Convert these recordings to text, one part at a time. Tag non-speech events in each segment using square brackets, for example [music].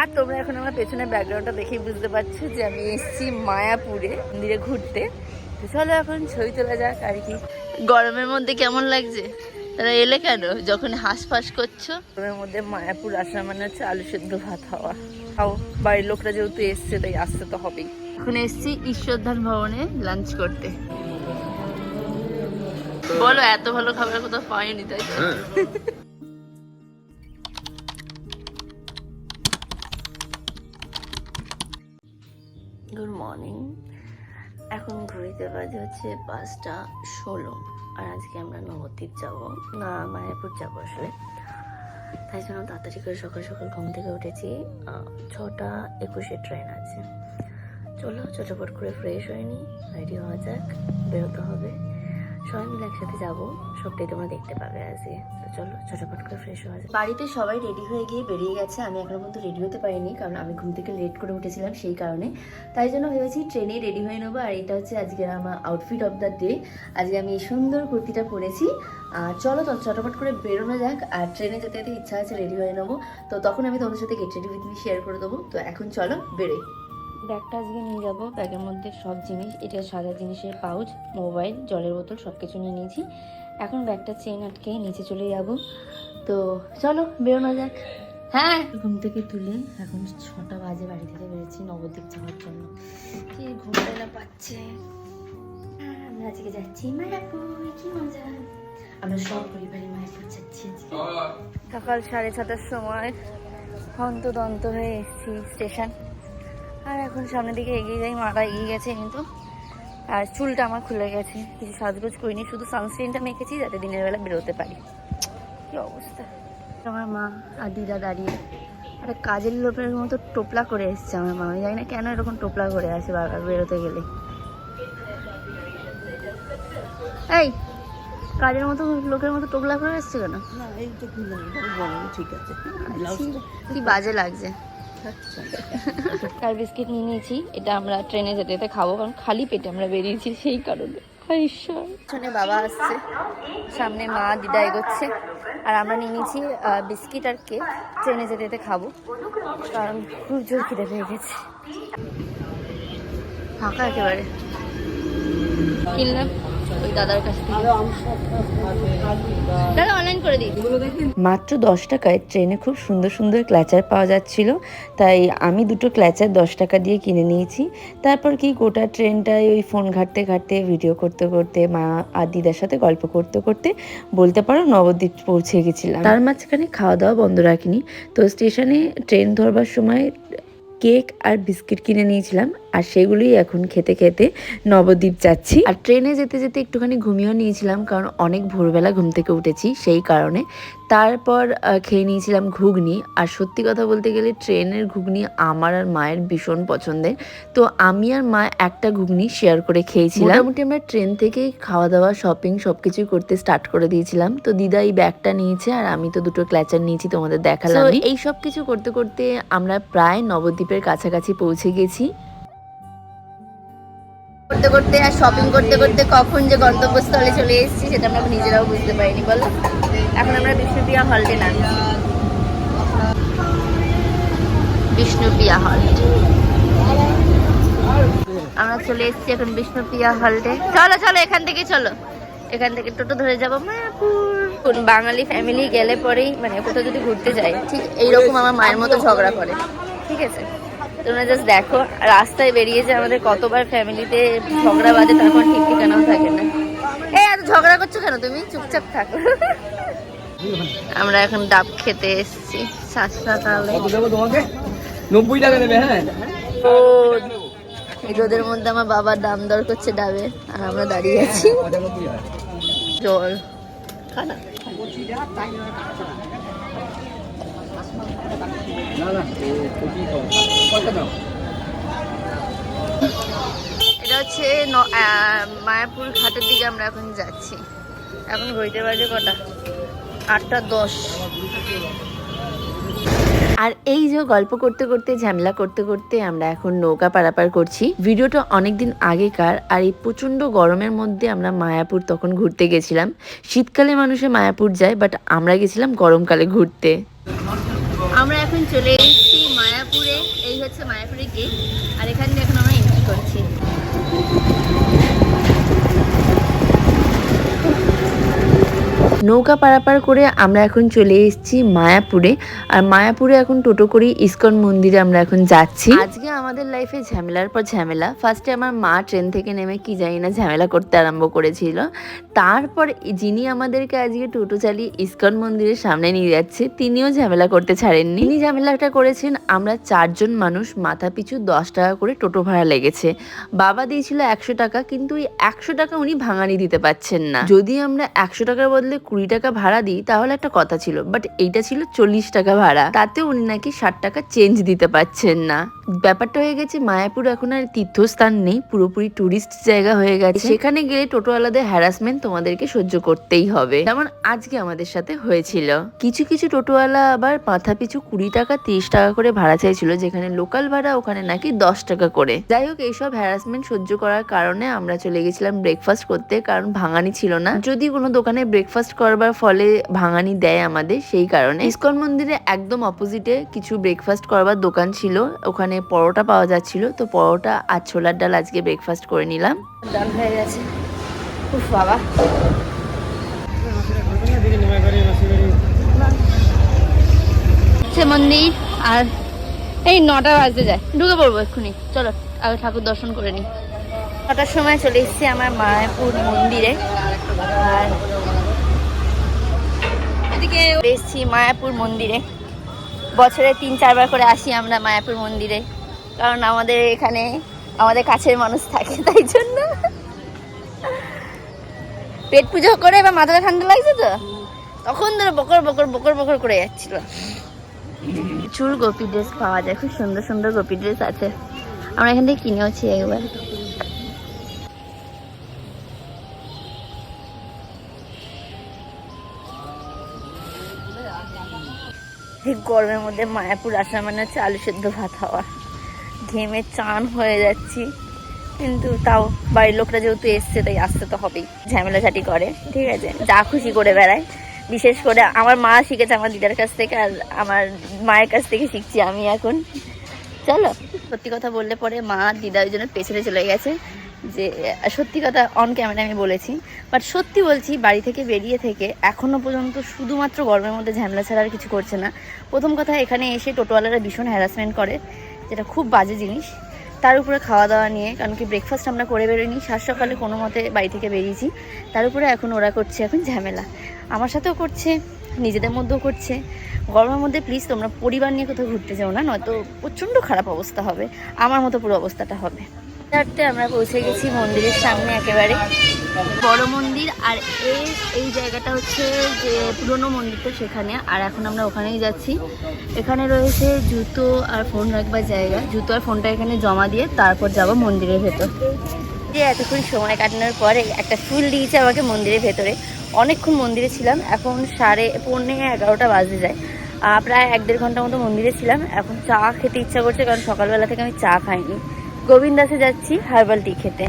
আর তোমরা এখন আমার পেছনের ব্যাকগ্রাউন্ডটা দেখেই বুঝতে পারছ যে আমি এসেছি মায়াপুরে মন্দিরে ঘুরতে। চলো এখন ছবি তোলা যাক আর কি। গরমের মধ্যে কেমন লাগছে? তারা এলে কেন? যখন হাঁসফাঁস করছ? গরমের মধ্যে মায়াপুর আসা মানে হচ্ছে আলু সেদ্ধ ভাত খাওয়া। খাও বাড়ির লোকরা যেহেতু এসছে তাই আসতে তো হবেই। এখন এসছি ঈশ্বরধান ভবনে লাঞ্চ করতে। বলো এত ভালো খাবার কোথাও পাইনি তাই [laughs] গুড মর্নিং এখন ঘুরিতে বাজে হচ্ছে পাঁচটা ষোলো। আর আজকে আমরা নবদ্বীপ যাব। না, মায়াপুর যাব আসলে। তাই জন্য তাড়াতাড়ি করে সকাল সকাল ঘুম থেকে উঠেছি। ছটা একুশে ট্রেন আছে। চলো, চটপট করে ফ্রেশ হয়নি রেডি হওয়া যাক, বেরোতে হবে। সবাই মিলে একসাথে যাব। সবটাই তোমরা দেখতে পাবে আজকে। তো চলো চটপট করে ফ্রেশ হওয়া যাক। বাড়িতে সবাই রেডি হয়ে গিয়ে বেরিয়ে গেছে। আমি এখনও পর্যন্ত রেডি হতে পারিনি, কারণ আমি ঘুম থেকে লেট করে উঠেছিলাম সেই কারণে। তাই জন্য ভেবেছি ট্রেনে রেডি হয়ে নেব। আর এটা হচ্ছে আজকের আমার আউটফিট অফ দ্য ডে আজকে আমি এই সুন্দর কুর্তিটা পরেছি। আর চলো তো চটপট করে বেরোনো যাক। আর ট্রেনে যেতে যেতে ইচ্ছা আছে রেডি হয়ে নেব। তো তখন আমি তোমাদের সাথে get ready with me share করে দেবো। তো এখন চলো, বেরোই। ব্যাগটা আজকে নিয়ে যাব। ব্যাগের মধ্যে সব জিনিস এটা সাদা জিনিসের পাউচ মোবাইল জলের বোতল সব কিছু নিয়ে নিয়েছি। এখন ব্যাগটা চেন আটকে নিচে চলে যাব। তো চলো বেরোনো যাক। হ্যাঁ। ঘুম থেকে তুলে এখন ছটা বাজে বাড়ি থেকে বেরোচ্ছি নবদ্বীপ যাওয়ার জন্য। কি ঘুমটা না পাচ্ছে। হ্যাঁ, আমরা আজকে যাচ্ছি মায়াপুর কি মজা। আমরা সব পরিবারে মায়াপুর যাচ্ছি সকাল সাড়ে ছটার সময় হন্তদন্ত হয়ে এসেছি স্টেশন। আর এখন সামনের দিকে এগিয়ে যাই মাটা এগিয়ে গেছে কিন্তু। আর চুলটা আমার খুলে গেছে কিছু সাজগোজ করিনি শুধু সানস্ক্রিনটা মেখেছি যাতে দিনের বেলা বেরোতে পারি। কি অবস্থা? আমার মা আর দিদা দাঁড়িয়ে একটা কাজের লোকের মতো টোপলা করে এসছে আমার মা। আমি জানি না কেন এরকম টোপলা করে আসে বারবার বেরোতে গেলে। এই কাজের মতো লোকের মতো টোপলা করে এসছে কেন? না এই তো কি না বলো ঠিক আছে। কি বাজে লাগছে। আর বিস্কিট নিয়ে নিয়েছি এটা আমরা ট্রেনে যেতে যেতে খাব কারণ খালি পেটে আমরা বেরিয়েছি সেই কারণে। ঈশ্বর। বাবা আসছে সামনে মা দিদা এগোচ্ছে আর আমরা নিয়ে নিয়েছি বিস্কিট আর কেক। ট্রেনে যেতে যেতে খাব কারণ খুব জোর খিদে পেয়ে গেছে। ফাঁকা একেবারে। কিনলাম ওই দাদার কাছ থেকে। দাদা অনলাইন করে দিই মাত্র দশ টাকায় ট্রেনে খুব সুন্দর সুন্দর ক্ল্যাচার পাওয়া যাচ্ছিল। তাই আমি দুটো ক্ল্যাচার দশ টাকা দিয়ে কিনে নিয়েছি। তারপর কি গোটা ট্রেনটায় ওই ফোন ঘাটতে ঘাটতে ভিডিও করতে করতে মা আর দিদার সাথে গল্প করতে করতে বলতে পারো নবদ্বীপ পৌঁছে গেছিলাম। তার মাঝখানে খাওয়া দাওয়া বন্ধ রাখিনি। তো স্টেশনে ট্রেন ধরবার সময় কেক আর বিস্কিট কিনে নিয়েছিলাম। আর সেগুলোই এখন খেতে খেতে নবদ্বীপ যাচ্ছি। আর ট্রেনে যেতে যেতে একটুখানি ঘুমিয়েও নিয়েছিলাম কারণ অনেক ভোরবেলা ঘুম থেকে উঠেছি সেই কারণে। তারপর খেয়ে নিয়েছিলাম ঘুগনি। আর সত্যি কথা বলতে গেলে ট্রেনের ঘুগনি আমার আর মায়ের ভীষণ পছন্দের। তো আমি আর মা একটা ঘুগনি শেয়ার করে খেয়েছিলাম। মোটামুটি আমরা ট্রেন থেকেই খাওয়া দাওয়া শপিং সব কিছুই করতে স্টার্ট করে দিয়েছিলাম। তো দিদা এই ব্যাগটা নিয়েছে আর আমি তো দুটো ক্ল্যাচার নিয়েছি তোমাদের দেখালাম এই সব কিছু করতে করতে আমরা প্রায় নবদ্বীপের কাছাকাছি পৌঁছে গেছি। করতে করতে আর শপিং করতে করতে কখন যে গন্তব্যস্থলে চলে এসেছি সেটা আমরা নিজেরাও বুঝতে পারিনি, বলো? এখন আমরা বিষ্ণুপ্রিয়া হলটে নামছি। বিষ্ণুপ্রিয়া হল্ট আমরা চলে এসেছি এখন বিষ্ণুপ্রিয়া হল্টে চলো চলো, এখান থেকে চলো। এখান থেকে টোটো ধরে যাব। মায়াপুর। কোন বাঙালি ফ্যামিলি গেলে পরেই মানে কোথাও যদি ঘুরতে যাই ঠিক এইরকম আমার মায়ের মতো ঝগড়া করে। ঠিক আছে? তোমরা জাস্ট দেখো রাস্তায় বেরিয়েছে আমাদের কতবার ফ্যামিলিতে ঝগড়া বাজে তারপর ঠিক ঠিকানাও থাকে না। এই এত ঝগড়া করছ কেন তুমি? চুপচাপ থাকো। আমরা এখন ডাব খেতে এসেছি। সাতটা তাহলে নব্বই টাকা দেবে হ্যাঁ? ও রোদের মধ্যে আমার বাবার দাম দর করছে ডাবের আর আমরা দাঁড়িয়ে আছি। জল। খানা না না ও পঁচিশ কত দাও এটা হচ্ছে ন- মায়াপুর ঘাটের দিকে আমরা এখন যাচ্ছি। এখন ঘড়িতে বাজে কটা? আটটা দশ। আর এই যে গল্প করতে করতে ঝামেলা করতে করতে আমরা এখন নৌকা পারাপার করছি। ভিডিওটা অনেকদিন আগেকার আর এই প্রচণ্ড গরমের মধ্যে আমরা মায়াপুর তখন ঘুরতে গেছিলাম। শীতকালে মানুষে মায়াপুর যায় বাট আমরা গেছিলাম গরমকালে ঘুরতে। আমরা এখন চলে এসেছি মায়াপুরে। এই হচ্ছে মায়াপুরে গেট আর এখানে এখন আমরা এন্ট্রি করছি। নৌকা পারাপার করে আমরা এখন চলে এসেছি মায়াপুরে। আর মায়াপুরে এখন টোটো করে ইস্কন মন্দিরে আমরা এখন যাচ্ছি। আজকে আমাদের লাইফে ঝামেলার পর ঝামেলা। ফার্স্টে আমার মা ট্রেন থেকে নেমে কি জানি না ঝামেলা করতে আরম্ভ করেছিল। তারপর যিনি আমাদেরকে আজকে টোটো চালিয়ে ইস্কন মন্দিরের সামনে নিয়ে যাচ্ছে, তিনিও ঝামেলা করতে ছাড়েননি। তিনি ঝামেলাটা করেছেন, আমরা চারজন মানুষ, মাথা পিছু দশ টাকা করে টোটো ভাড়া লেগেছে। বাবা দিয়েছিল একশো টাকা, কিন্তু ওই একশো টাকা উনি ভাঙানি দিতে পারছেন না। যদি আমরা একশো টাকার বদলে কুড়ি টাকা ভাড়া দিই, তাহলে একটা কথা ছিল বাট এইটা ছিল চল্লিশ টাকা ভাড়া। তাতে উনি নাকি ষাট টাকা চেঞ্জ দিতে পারছেন না। ব্যাপারটা হয়ে গেছে, মায়াপুর এখন আর তীর্থস্থান নেই, পুরোপুরি টুরিস্ট জায়গা হয়ে গেছে। সেখানে গেলে টোটোওয়ালাদের হ্যারাসমেন্ট তোমাদেরকে সহ্য করতেই হবে। যেমন আজকে আমাদের সাথে হয়েছিল। কিছু কিছু টোটোওয়ালা আবার মাথা পিছু কুড়ি টাকা, তিরিশ টাকা করে ভাড়া চাইছিল, যেখানে লোকাল ভাড়া, ওখানে নাকি দশ টাকা করে। যাই হোক, এইসব হ্যারাসমেন্ট সহ্য করার কারণে আমরা চলে গেছিলাম ব্রেকফাস্ট করতে, কারণ ভাঙানি ছিল না। যদি কোনো দোকানে ব্রেকফাস্ট করবার ফলে ভাঙানি দেয় আমাদের সেই কারণে। ইস্কন মন্দিরে একদম অপোজিটে কিছু ব্রেকফাস্ট করবার দোকান ছিল ওখানে পরোটা পাওয়া যাচ্ছিল তো পরোটা আর ছোলার ডাল আজকে ব্রেকফাস্ট করে নিলাম। ডান হয়ে গেছে। উফ বাবা। হচ্ছে মন্দির আর এই নটা বাজতে যায়। ঢুকে পড়ব এক্ষুনি। চলো আগে ঠাকুর দর্শন করে নিই। নটার সময় চলে এসেছি আমার মায়াপুর মন্দিরে। আর এসেছি মায়াপুর মন্দিরে। বছরে তিন, চারবার করে আসি আমরা মায়াপুর মন্দিরে। কারণ আমাদের এখানে আমাদের কাছের মানুষ থাকে, [laughs] তাই জন্য। পেট পুজো করে বা মাথাটা ঠান্ডা লাগছে তো? তখন ধরে বকর বকর বকর বকর করে যাচ্ছিল। প্রচুর গোপী ড্রেস পাওয়া যায়, খুব সুন্দর সুন্দর গোপী ড্রেস আছে। আমরা এখান থেকে কিনেওছি একবার। এই গরমের মধ্যে মায়াপুর আসা মানে হচ্ছে আলু সেদ্ধ ভাত হওয়া ঘেমে চান হয়ে যাচ্ছি। কিন্তু তাও বাড়ির লোকরা যেহেতু এসছে, তাই আসতে তো হবেই। ঝামেলাঝাটি করে, ঠিক আছে? যা খুশি করে বেড়ায়। বিশেষ করে আমার মা শিখেছে আমার দিদার কাছ থেকে, আর আমার মায়ের কাছ থেকে শিখছি আমি এখন। চলো, সত্যি কথা বললে পরে মা দিদা ওই জন্য পেছনে চলে গেছে। যে, সত্যি কথা অন ক্যামেরা আমি বলেছি বাট সত্যি বলছি, বাড়ি থেকে বেরিয়ে থেকে এখনও পর্যন্ত শুধুমাত্র গরমের মধ্যে ঝামেলা ছাড়া আর কিছু করছে না। প্রথম কথা, এখানে এসে টোটোওয়ালারা ভীষণ হ্যারাসমেন্ট করে, যেটা খুব বাজে জিনিস। তার উপরে খাওয়া দাওয়া নিয়ে, কারণ কি ব্রেকফাস্ট আমরা করে বেরোইনি সাত সকালে কোনো মতে বাড়ি থেকে বেরিয়েছি। তার উপরে এখন ওরা করছে এখন ঝামেলা। আমার সাথেও করছে, নিজেদের মধ্যেও করছে। গরমের মধ্যে প্লিজ তোমরা পরিবার নিয়ে কোথাও ঘুরতে যাও না, নয়তো প্রচণ্ড খারাপ অবস্থা হবে। আমার মতো পুরো অবস্থাটা হবে। চারটে আমরা পৌঁছে গেছি মন্দিরের সামনে একেবারে। বড় মন্দির, আর এই এই জায়গাটা হচ্ছে যে পুরনো মন্দিরটা সেখানে, আর এখন আমরা ওখানেই যাচ্ছি। এখানে রয়েছে জুতো আর ফোন রাখবার জায়গা। জুতো আর ফোনটা এখানে জমা দিয়ে তারপর যাব মন্দিরের ভেতর। যে এতক্ষণ সময় কাটানোর পরে একটা ফুল দিয়েছে আমাকে মন্দিরের ভেতরে। অনেকক্ষণ মন্দিরে ছিলাম, এখন সাড়ে পৌনে এগারোটা বাজে যায়। প্রায় এক দেড় ঘণ্টা মতো মন্দিরে ছিলাম, এখন চা খেতে ইচ্ছা করছে, কারণ সকালবেলা থেকে আমি চা খাইনি। গোবিন্দাসে যাচ্ছি হার্বাল টি খেতে।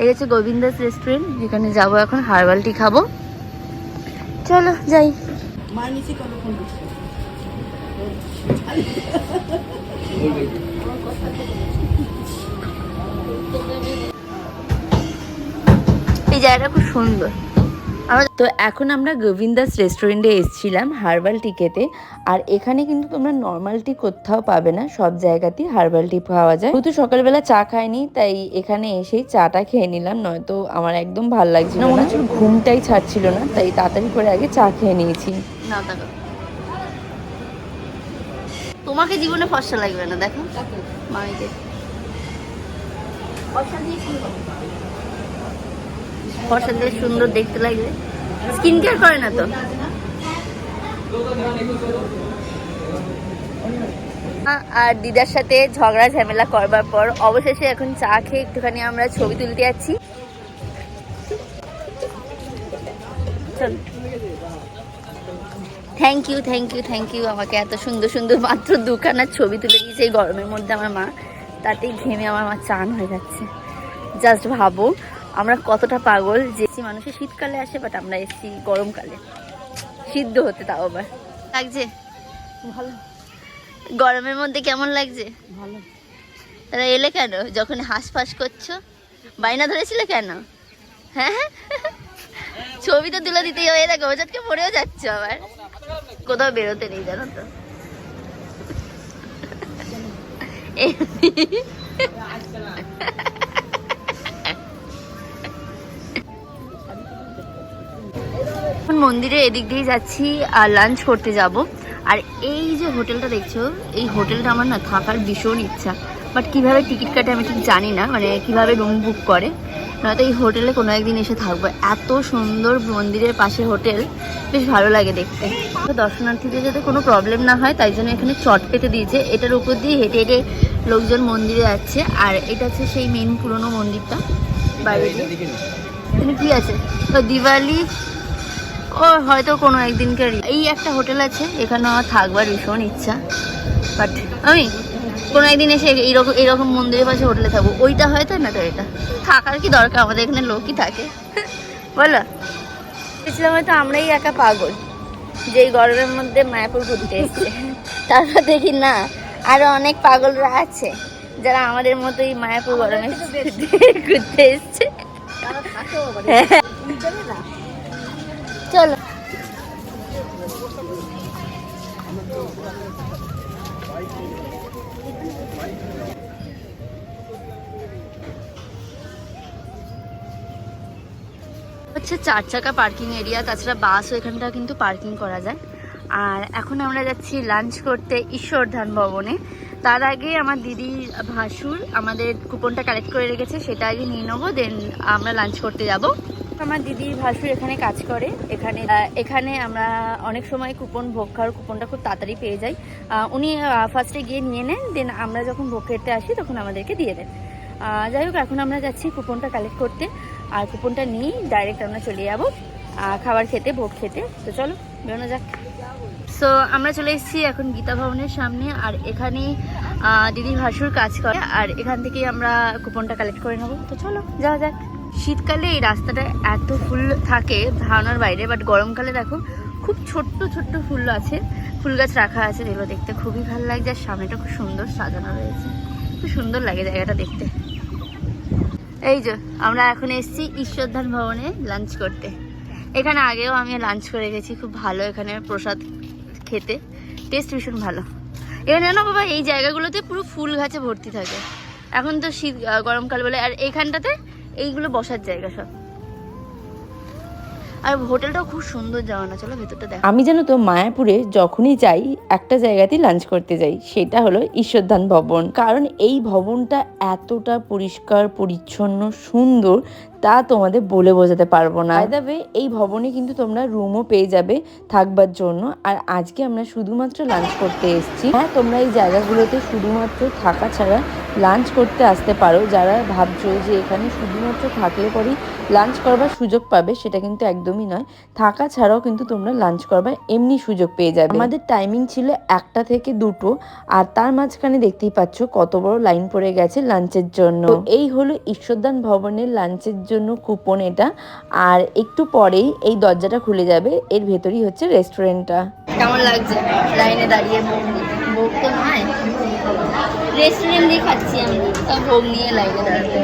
এই হচ্ছে গোবিন্দাস রেস্টুরেন্ট যেখানে যাব এখন হার্বাল টি খাব। চলো, যাই। এই জায়গাটা খুব সুন্দর। তো এখন আমরা গোবিন্দাস রেস্টুরেন্টে এসেছিলাম হার্বাল টি খেতে। আর এখানে কিন্তু তোমরা নর্মাল টি কোথাও পাবে না সব জায়গাতেই হার্বাল টি পাওয়া যায়। যেহেতু সকালবেলা চা খাইনি তাই এখানে এসেই চাটা খেয়ে নিলাম নয়তো আমার একদম ভালো লাগছিল না। মনে হচ্ছিল ঘুমটাই ছাড়ছিল না তাই তাড়াতাড়ি করে আগে চা খেয়ে নিয়েছি। তোমাকে জীবনে ফর্সা লাগবে না দেখো। মামিকে। ফর্সা দিয়ে কি হবে? ফর্সা সুন্দর, দেখতে লাগবে। স্কিন কেয়ার করে না তো? আর দিদার সাথে ঝগড়া, ঝামেলা করবার পর অবশেষে এখন চা খেয়ে একটুখানি আমরা ছবি তুলতে যাচ্ছি। Thank you thank you thank you আমাকে এত সুন্দর সুন্দর মাত্র দুখানার ছবি তুলে দিয়েছে এই গরমের মধ্যে আমার মা। তাতেই ঘেমে আমার মা চান হয়ে যাচ্ছে। জাস্ট ভাবো আমরা কতটা পাগল যে মানুষের শীতকালে আসে বাট আমরা এসেছি গরমকালে। সিদ্ধ হতে তাও আবার। লাগছে? ভালো। গরমের মধ্যে কেমন লাগছে? ভালো। তাহলে এলে কেন? যখন হাঁস ফাঁস করছ বাইনা ধরেছিলে কেন? হ্যাঁ? ছবি তো তুলে দিতেই হয়ে দেখো ওজাতকে পড়েও যাচ্ছ আবার। কোথাও বেরোতে নেই জানো তো। এখন মন্দিরে এদিক দিয়ে যাচ্ছি আর লাঞ্চ করতে যাব। আর এই যে হোটেলটা দেখছ, এই হোটেলটা আমার না থাকার ভীষণ ইচ্ছা। বাট কীভাবে টিকিট কাটে আমি ঠিক জানি না মানে কীভাবে রুম বুক করে। নয়তো এই হোটেলে কোনো একদিন এসে থাকব। এত সুন্দর মন্দিরের পাশে হোটেল, বেশ ভালো লাগে দেখতে। দর্শনার্থীদের যাতে কোনো প্রবলেম না হয়, তাই জন্য এখানে চট পেতে দিয়েছে। এটার উপর দিয়ে হেঁটে হেঁটে লোকজন মন্দিরে যাচ্ছে। আর এটা হচ্ছে সেই মেন পুরনো মন্দিরটা। বাইরে এখানে কি আছে? তো দিওয়ালি ও হয়তো কোনো একদিনকার এই একটা হোটেল আছে এখানে আমার থাকবার ভীষণ ইচ্ছা। বাট আমি কোনো একদিন এসে এইরকম এইরকম মন্দিরের পাশে হোটেলে থাকব। ওইটা হয়তো না তো এটা। থাকার কি দরকার? আমাদের এখানে লোকই থাকে। বলো। ভেবেছিলাম হয়তো আমরাই একা পাগল যে এই গরমের মধ্যে মায়াপুর ঘুরতে এসছে। তারপর দেখি না আরও অনেক পাগলরা আছে যারা আমাদের মতোই মায়াপুর গরমে ঘুরতে এসছে। হ্যাঁ। চলো। হচ্ছে চার চাকা পার্কিং এরিয়া তাছাড়া বাসও এখানটা কিন্তু পার্কিং করা যায়। আর এখন আমরা যাচ্ছি লাঞ্চ করতে ঈশ্বরধান ভবনে। তার আগে আমার দিদির ভাসুর আমাদের কুপনটা কালেক্ট করে রেখেছে, সেটা আগে নিয়ে নেব দেন আমরা লাঞ্চ করতে যাব। আমার দিদির ভাসুর এখানে কাজ করে। এখানে এখানে আমরা অনেক সময় কুপন ভোগ খাওয়ার কুপনটা খুব তাড়াতাড়ি পেয়ে যাই। উনি ফার্স্টে গিয়ে নিয়ে নেন দেন আমরা যখন ভোগ খেতে আসি তখন আমাদেরকে দিয়ে দেন। যাই হোক, এখন আমরা যাচ্ছি কুপনটা কালেক্ট করতে। আর কুপনটা নিয়েই ডাইরেক্ট আমরা চলে যাব খাবার খেতে, ভোগ খেতে। তো চলো, বেরোনো যাক। সো আমরা চলে এসেছি এখন গীতা ভবনের সামনে। আর এখানে দিদি ভাসুর কাজ করে। আর এখান থেকেই আমরা কুপনটা কালেক্ট করে নেব। তো চলো, যাওয়া যাক। শীতকালে এই রাস্তাটা এত ফুল থাকে ধারণার বাইরে বাট গরমকালে দেখো খুব ছোট্ট ছোট্ট ফুল আছে। ফুল গাছ রাখা আছে যেগুলো দেখতে খুবই ভালো লাগছে আর সামনেটা খুব সুন্দর সাজানো রয়েছে। খুব সুন্দর লাগে জায়গাটা দেখতে। এই যে, আমরা এখন এসেছি ঈশ্বরধান ভবনে লাঞ্চ করতে। এখানে আগেও আমি লাঞ্চ করে গেছি, খুব ভালো এখানে প্রসাদ খেতে। টেস্ট ভীষণ ভালো। এখানে না বাবা, এই জায়গাগুলোতে পুরো ফুল গাছে ভর্তি থাকে। এখন তো শীত গরমকাল বলে, আর এইখানটাতে এইগুলো বসার জায়গা সব। আর হোটেলটাও খুব সুন্দর যাওয়া না চলো ভেতরটা দেখ। আমি জানো তো মায়াপুরে যখনই যাই, একটা জায়গাতেই লাঞ্চ করতে যাই, সেটা হলো ঈশ্বরধান ভবন। কারণ এই ভবনটা এতটা পরিষ্কার, পরিচ্ছন্ন, সুন্দর তা তোমাদের বলে বোঝাতে পারব না। তবে এই ভবনে কিন্তু তোমরা রুমও পেয়ে যাবে থাকবার জন্য। আর আজকে আমরা শুধুমাত্র লাঞ্চ করতে এসেছি। হ্যাঁ তোমরা এই জায়গাগুলোতে শুধুমাত্র থাকা ছাড়া লাঞ্চ করতে আসতে পারো। যারা ভাবছ যে এখানে শুধুমাত্র থাকলে পরেই লাঞ্চ করবার সুযোগ পাবে, সেটা কিন্তু একদমই নয়। থাকা ছাড়াও কিন্তু তোমরা লাঞ্চ করবার এমনি সুযোগ পেয়ে যাবে। আমাদের টাইমিং ছিল একটা থেকে দুটো, আর তার মাঝখানে দেখতেই পাচ্ছ কত বড় লাইন পড়ে গেছে লাঞ্চের জন্য। এই হলো ঈশ্বরদান ভবনের লাঞ্চের জন্য কুপন এটা। আর একটু পরেই এই দরজাটা খুলে যাবে। এর ভেতরই হচ্ছে রেস্টুরেন্টটা। কেমন লাগছে? লাইনে দাঁড়িয়ে ভোগ তো রেস্টুরেন্টে খাচ্ছি আমি। ভোগ নিয়ে লাইনে দাঁড়াতে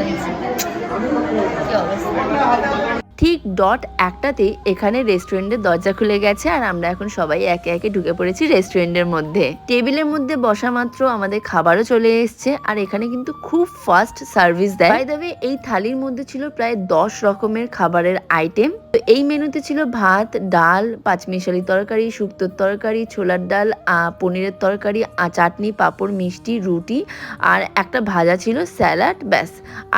কি অবস্থা? ঠিক ডট একটাতে এখানে রেস্টুরেন্টের দরজা খুলে গেছে আর আমরা এখন সবাই একে একে ঢুকে পড়েছি রেস্টুরেন্টের মধ্যে। টেবিলের মধ্যে বসা মাত্র আমাদের খাবারও চলে এসেছে আর এখানে কিন্তু খুব ফাস্ট সার্ভিস দেয়। এই থালির মধ্যে ছিল প্রায় দশ রকমের খাবারের আইটেম তো এই মেনুতে ছিল ভাত, ডাল, পাঁচমিশালি তরকারি শুক্তোর তরকারি, ছোলার ডাল পনিরের তরকারি চাটনি, পাঁপড়, মিষ্টি, রুটি আর একটা ভাজা ছিল স্যালাড, ব্যাস।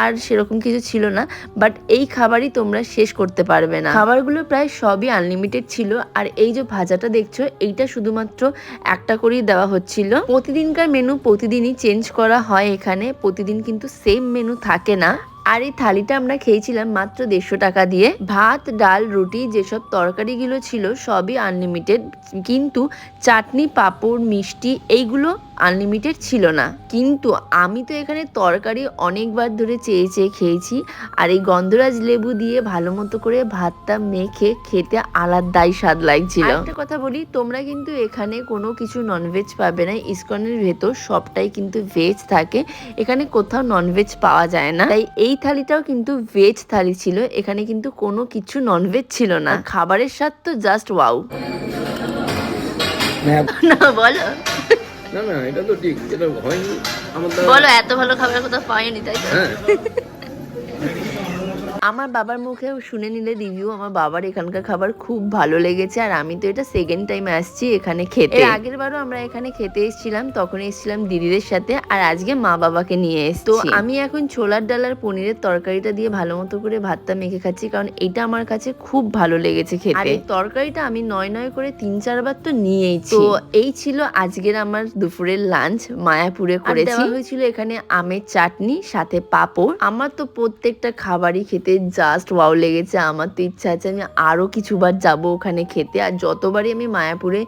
আর সেরকম কিছু ছিল না। বাট এই খাবারই তোমরা শেষ করতে পারবে না। খাবারগুলো প্রায় সবই আনলিমিটেড ছিল। আর এই যে ভাজাটা দেখছ, এইটা শুধুমাত্র একটা করেই দেওয়া হচ্ছিল। প্রতিদিনকার মেনু প্রতিদিনই চেঞ্জ করা হয় এখানে। প্রতিদিন কিন্তু সেম মেনু থাকে না। আর এই থালিটা আমরা খেয়েছিলাম মাত্র দেড়শো টাকা দিয়ে। ভাত, ডাল, রুটি, যেসব তরকারিগুলো ছিল সবই আনলিমিটেড কিন্তু চাটনি, পাঁপড়, মিষ্টি এইগুলো আনলিমিটেড ছিল না। কিন্তু আমি তো এখানে তরকারি অনেকবার ধরে চেয়ে চেয়ে খেয়েছি আর এই গন্ধরাজ লেবু দিয়ে ভালো মতো করে ভাতটা মেখে খেতে আলাদাই স্বাদ লাগছিল। একটা কথা বলি তোমরা কিন্তু এখানে কোনো কিছু ননভেজ পাবে না। ইস্কনের ভেতর সবটাই কিন্তু ভেজ থাকে। এখানে কোথাও ননভেজ পাওয়া যায় না। তাই এই থালিটাও কিন্তু ভেজ থালি ছিল। এখানে কিন্তু কোনো কিছু ননভেজ ছিল না। খাবারের স্বাদ তো জাস্ট ওয়াও না বলো। না না এটা তো ঠিক এটা হয়নি আমার বলো এত ভালো খাবার কোথাও পাইনি তাই হ্যাঁ। [laughs] আমার বাবার মুখে শুনে নিলে রিভিউ আমার বাবার এখানকার খাবার খুব ভালো লেগেছে আর আমি তো এটা সেকেন্ড টাইম আসছি এখানে খেতে। এর আগের বারও আমরা এখানে খেতে এসেছিলাম তখন এসেছিলাম দিদিদের সাথে আর আজকে মা বাবাকে নিয়ে এসেছি। তো আমি এখন ছোলার ডাল আর পনিরের তরকারিটা দিয়ে ভালো মতো করে ভাতটা মেখে খাচ্ছি কারণ এটা আমার কাছে খুব ভালো লেগেছে খেতে। আর এই তরকারিটা আমি নয় নয় করে তিন চারবার তো নিয়েইছি। তো এই ছিল আজকের আমার দুপুরের লাঞ্চ মায়াপুরে করেছি। হয়েছিল এখানে আমের চাটনি সাথে পাপড়। আমার তো প্রত্যেকটা খাবারই খেতে জাস্ট ওয়াও লেগেছে আমার তো ইচ্ছা আছে আমি আরও কিছুবার যাব ওখানে খেতে। আর যতবারই আমি মায়াপুরে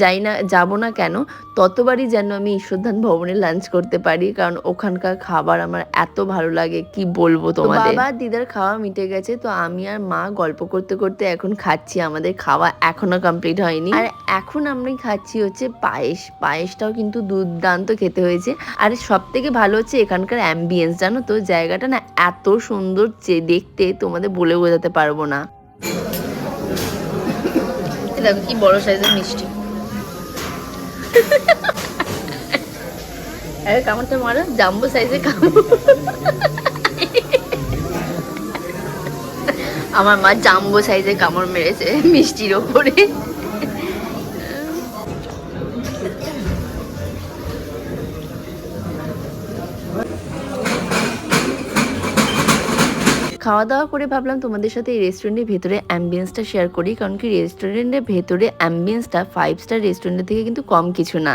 যাই না যাব না কেন ততবারই যেন আমি ঈশ্বরধান ভবনে লাঞ্চ করতে পারি। কারণ ওখানকার খাবার আমার এত ভালো লাগে কি বলব তোমাদের? বাবা দিদার খাওয়া মিটে গেছে তো আমি আর মা গল্প করতে করতে এখন খাচ্ছি। আমাদের খাওয়া এখনও কমপ্লিট হয়নি। আর এখন আমি খাচ্ছি হচ্ছে পায়েস। পায়েসটাও কিন্তু দুর্দান্ত খেতে হয়েছে। আর সব থেকে ভালো হচ্ছে এখানকার অ্যাম্বিয়েন্স জানো তো? জায়গাটা না এত সুন্দর যে দেখতে তোমাদের বলে বোঝাতে পারব না। দেখো কি বড় সাইজের মিষ্টি। কামড়টা মারো, জাম্বো সাইজের কামড়। আমার মা জাম্বো সাইজের কামড় মেরেছে মিষ্টির ওপরে। খাওয়া দাওয়া করে ভাবলাম তোমাদের সাথে এই রেস্টুরেন্টের ভেতরে অ্যাম্বিয়েন্সটা শেয়ার করি, কারণ কি রেস্টুরেন্টের ভেতরে অ্যাম্বিয়েন্সটা ফাইভ স্টার রেস্টুরেন্টের থেকে কিন্তু কম কিছু না।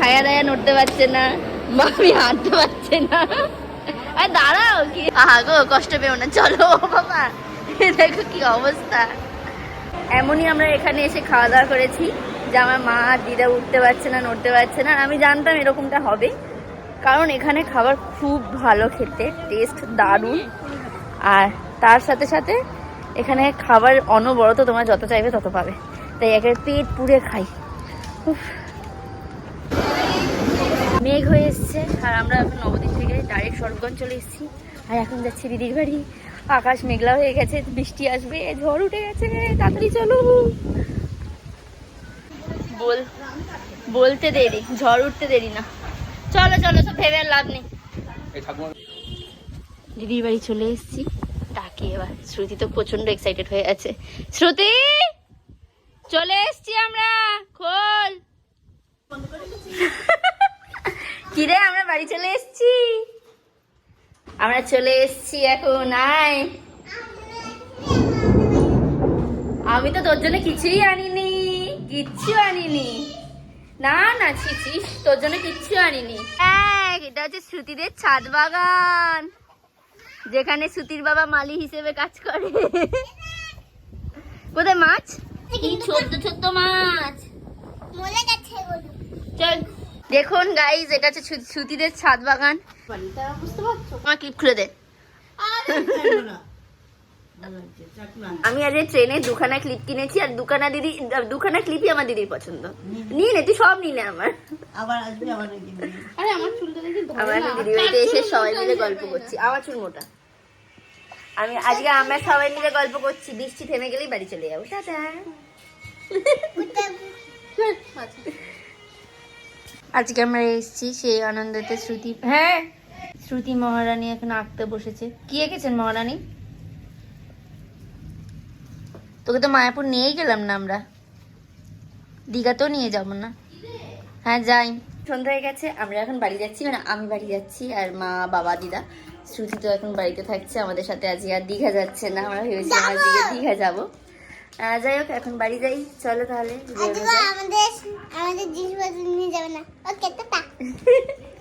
খায়া দায়া নড়তে পারছে না হাঁটতে পারছে না। আর দাঁড়াও, কি? কষ্ট না, চলো বাবা। দেখো কি অবস্থা। এমনই আমরা এখানে এসে খাওয়া দাওয়া করেছি। যে আমার মা দিদা উঠতে পারছে না, নড়তে পারছে না আমি জানতাম এরকমটা হবে। কারণ এখানে খাবার খুব ভালো খেতে টেস্ট দারুণ। আর তার সাথে সাথে এখানে খাবার অনবরত তোমরা যত চাইবে তত পাবে। তাই একেবারে পেট পুড়ে খাই। মেঘ হয়ে এসছে, আর আমরা এখন নবদ্বীপ থেকে ডাইরেক্ট স্বরূপগঞ্জ চলে এসেছি। আর এখন যাচ্ছি দিদির বাড়ি। আকাশ মেঘলা হয়ে গেছে, বৃষ্টি আসবে, ঝড় উঠে গেছে, তাড়াতাড়ি চলো। বল বলতে দেরি ঝড় উঠতে দেরি না। চলো চলো সব ভেবে লাভ নেই। দিদির বাড়ি চলে এসেছি। ডাকি এবার। শ্রুতি তো প্রচণ্ড এক্সাইটেড হয়ে আছে। শ্রুতি! চলে এসেছি আমরা। খোল। কিরে আমরা বাড়ি চলে এসেছি? আমরা চলে এসেছি এখন আয়। আমি তো তোর জন্য কিছুই আনিনি। কিচ্ছু আনিনি। না না ছিছিস তোর জন্য কিচ্ছু আনিনি। এটা হচ্ছে শ্রুতিদের ছাদ বাগান। যেখানে সুতির বাবা মালি হিসেবে কাজ করে। কোথায় মাছ? ছোট্ট ছোট্ট মাছ। চল। দেখুন গাইজ এটা হচ্ছে সুতিদের ছাদ বাগান। আমার ক্লিপ খুলে দে। [laughs] আমি আজ ট্রেনে দুখানা ক্লিপ কিনেছি আর দুখানা দিদি দুখানা ক্লিপই আমার দিদির পছন্দ। নিয়ে নে তুই সব নিলে আমার। আবার আসবে আবার আরে আমার কিনবে আমরা এখন দিদি বাড়িতে এসে সবাই মিলে গল্প করছি। আমার চুল মোটা। আমি আজকে আমরা সবাই মিলে গল্প করছি। বৃষ্টি থেমে গেলেই বাড়ি চলে যাব। টাটা। আজকে আমরা এসেছি সেই আনন্দতে শ্রুতি হ্যাঁ শ্রুতি মহারানী এখন আঁকতে বসেছে। কি এঁকেছেন মহারানী? তোকে তো মায়াপুর নিয়েই গেলাম না আমরা। দীঘাতেও নিয়ে যাব না। হ্যাঁ যাই। সন্ধ্যা হয়ে গেছে আমরা এখন বাড়ি যাচ্ছি। মানে আমি বাড়ি যাচ্ছি আর মা বাবা দিদা। শ্রুতি তো এখন বাড়িতে থাকছে আমাদের সাথে আজকে আর দীঘা যাচ্ছে না। আমরা ভেবেছিলাম আজকে দীঘা যাব। যাই হোক এখন বাড়ি যাই। চলো তাহলে আমাদের আমাদের জিনিসপত্র নিয়ে যাবে না। ওকে টাটা। [laughs]